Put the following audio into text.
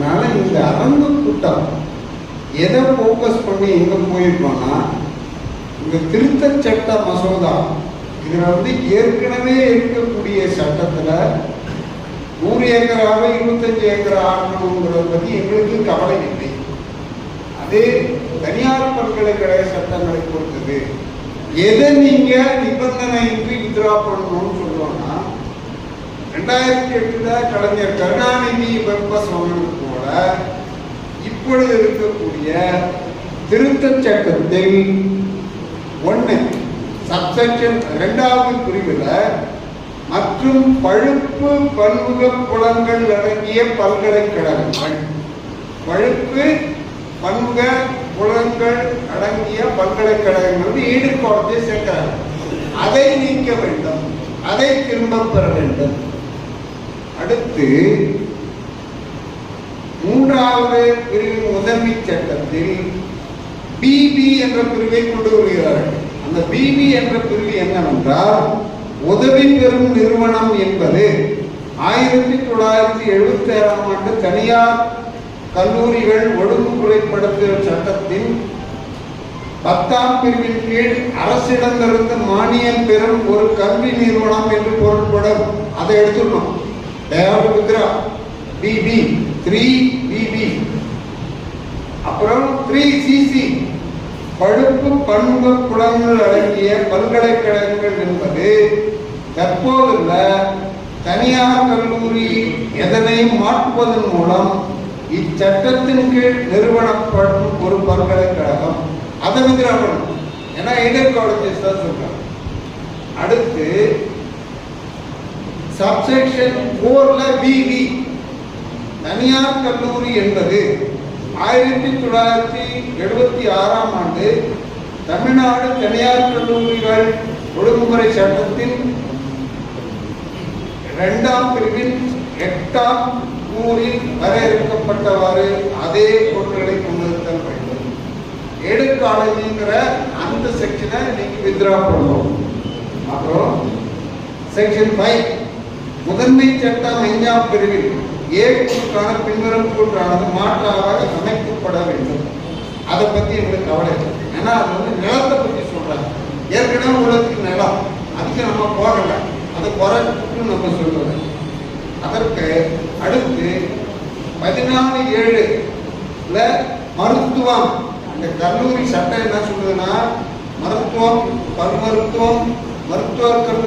அதனால இந்த அரங்கு கூட்டம் எதை ஃபோக்கஸ் பண்ணி எங்க போயிருக்கோம்னா இந்த திருத்தச் சட்ட மசோதா. இதில் வந்து ஏற்கனவே இருக்கக்கூடிய சட்டத்தில் நூறு ஏக்கராக இருபத்தஞ்சு ஏக்கர் ஆக்கணுங்கிறத பற்றி எங்களுக்கு கவலை இல்லை. அது தனியார் பல்கலைக்கழக சட்டங்களை பொறுத்தது. எதை நீங்கள் நிபந்தனைக்கு வித்ரா பண்ணணும்னு சொல்லுவாங்க ரெண்டாயிரத்தி எட்டுல கலைஞர் கருணாநிதி வெப்ப சொன்னது போல இப்பொழுது இருக்கக்கூடிய திருத்தச் சட்டத்தில் ஒன்று சப்செக்ஷன் இரண்டாவது பிரிவில் மற்றும் பழுப்பு பன்முக புலங்கள் அடங்கிய பல்கலைக்கழகங்கள். பழுப்பு பன்முக புலங்கள் அடங்கிய பல்கலைக்கழகங்கள் வந்து காலேஜை சேர்க்கிறாங்க. அதை நீக்க வேண்டும். அதை திரும்ப பெற வேண்டும். அடுத்து மூன்றாவது பிரிவின் முதன்மை சட்டத்தில் பிபி என்ற பிரிவை கொண்டு வருகிறார்கள். அந்த பிபி என்ற பிரிவு என்னவென்றால் உதவி பெறும் நிறுவனம் என்பது ஆயிரத்தி தொள்ளாயிரத்தி எழுபத்தி ஏழாம் ஆண்டு தனியார் கல்லூரிகள் ஒழுங்குமுறைப்படுத்துகிற சட்டத்தின் பத்தாம் பிரிவின் கீழ் அரசிடமிருந்து மானியம் பெறும் ஒரு கல்வி நிறுவனம் என்று பொருள்படும். அதை எடுத்துடணும் தேவபுத்ரா பிபி த்ரீ பிபி அப்புறம் த்ரீ சிசி பழுப்பு பண்பு புலங்கள் அடங்கிய பல்கலைக்கழகங்கள் என்பது தற்போதுள்ள தனியார் கல்லூரி எதனை மாற்றுவதன் மூலம் இச்சட்டத்தின் கீழ் நிறுவனப்படும் ஒரு பல்கலைக்கழகம். அதை வித்ரா ஏன்னா எய்டட் காலேஜஸ் தான் சொல்றாங்க. அடுத்து சப்செக்ஷன் போர்ல பிவி தனியார் கல்லூரி என்பது ஆயிரத்தி தொள்ளாயிரத்தி எழுபத்தி ஆறாம் ஆண்டு தமிழ்நாடு தனியார் கல்லூரிகள் ஒழுங்குமுறை சட்டத்தின் இரண்டாம் பிரிவின் எட்டாம் கூறில் வரையறுக்கப்பட்டவாறு அதே பொருட்களை கொண்டிருத்தல் வேண்டும். எடுக்காலஜிங்கிற அந்த செக்ஷனை இன்னைக்கு வித்ரா பண்ணுவோம் அப்புறம் செக்ஷன் ஃபைவ் முதன்மை சட்டம் ஐந்தாம் பிரிவில் ஏ குழுக்கான பின்வரும் கூற்றானது மாற்றாக அமைக்கப்பட வேண்டும். அதை பத்தி எங்களுக்கு கவலை இல்லை. ஏன்னா அது வந்து நிலத்தை பத்தி சொல்றாங்க. ஏற்கனவே உலகத்துக்கு நிலம். அதுக்கு நம்ம போகல. அதை குறைச்சிட்டு நம்ம சொல்றோம். அதற்கு அடுத்து பதினாலு ஏழுல மருத்துவம். இந்த கல்லூரி சட்டம் என்ன சொல்லுதுன்னா மருத்துவம் பல் மருத்துவம் மருத்துவ கல்லூரி